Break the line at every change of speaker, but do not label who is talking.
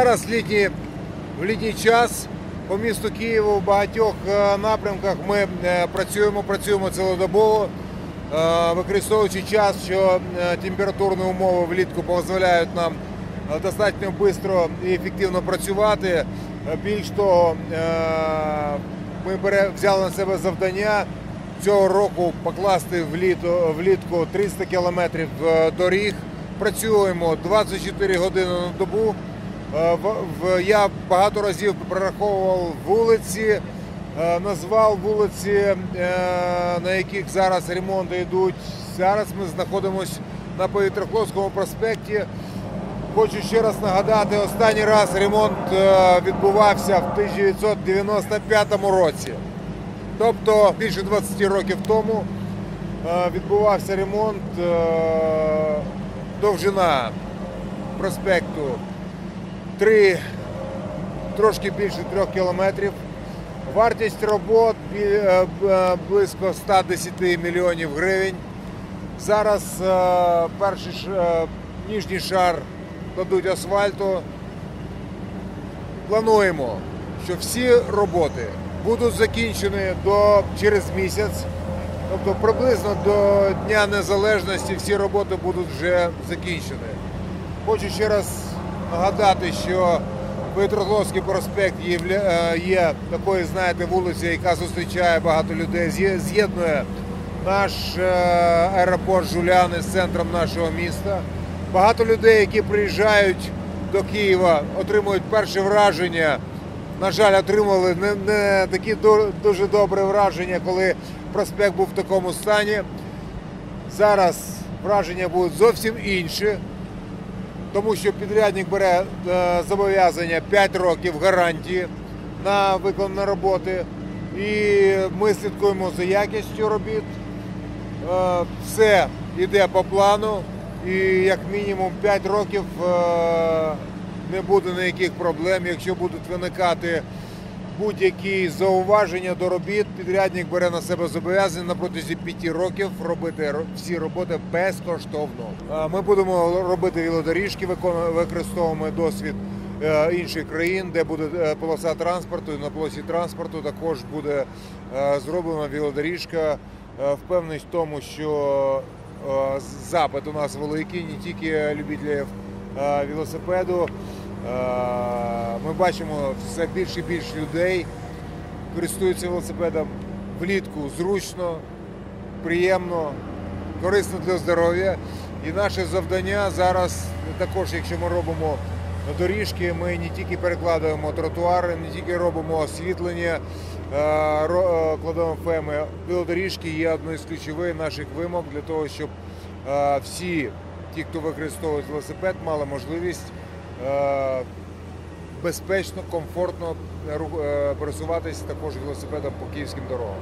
Зараз літній, в літній час по місту Києву в багатьох е, напрямках ми е, працюємо, працюємо цілодобово, е, використовуючи час, що температурні умови влітку дозволяють нам достатньо швидко і ефективно працювати. Більш того, ми взяли на себе завдання цього року покласти влітку 300 кілометрів доріг. Працюємо 24 години на добу. Е, Я багато разів прораховував вулиці, е, назвав вулиці, е, на яких зараз ремонти йдуть. Зараз ми знаходимося на Повітрохловському проспекті. Хочу ще раз нагадати, останній раз ремонт відбувався в 1995 році. Тобто більше 20 років тому відбувався ремонт довжина проспекту 3, трошки більше 3 кілометрів. Вартість робот е, е, близько 110 мільйонів гривень. Зараз е, перший ніжній шар дадуть асфальту. Плануємо, що всі роботи будуть закінчені до, через місяць. Тобто приблизно до Дня Незалежності всі роботи будуть вже закінчені. Хочу ще раз нагадати, що Петрогловський проспект є, е, є такою, знаєте, вулицею, яка зустрічає багато людей, з'єднує наш е, аеропорт Жуляни з центром нашого міста. Багато людей, які приїжджають до Києва, отримують перше враження. На жаль, отримали не, не такі дуже добре враження, коли проспект був в такому стані. Зараз враження будуть зовсім інші тому що підрядник бере е, зобов'язання 5 років гарантії на виконані роботи, і ми слідкуємо за якістю робіт. Е, Все йде по плану, і як мінімум 5 років е, не буде ніяких проблем. Якщо будуть виникати будь-які зауваження до робіт, підрядник бере на себе зобов'язання на протязі 5 років робити ро- всі роботи безкоштовно. Е, Ми будемо робити велодоріжки, використовуємо досвід е, інших країн, де буде е, полоса транспорту. На полосі транспорту також буде зроблена велодоріжка. Впевнений в тому, що запит у нас великий, не тільки любителів велосипеду. Ми бачимо все більше і більше людей користуються велосипедом влітку зручно, приємно, корисно для здоров'я. І наше завдання зараз також, якщо ми робимо доріжки, ми не тільки перекладаємо тротуари, не тільки робимо освітлення, е, е, кладемо феми. Велодоріжки є одною з ключових наших вимог для того, щоб е, всі ті, хто використовує велосипед, мали можливість безпечно, комфортно е, пересуватись також велосипедом по київським дорогам.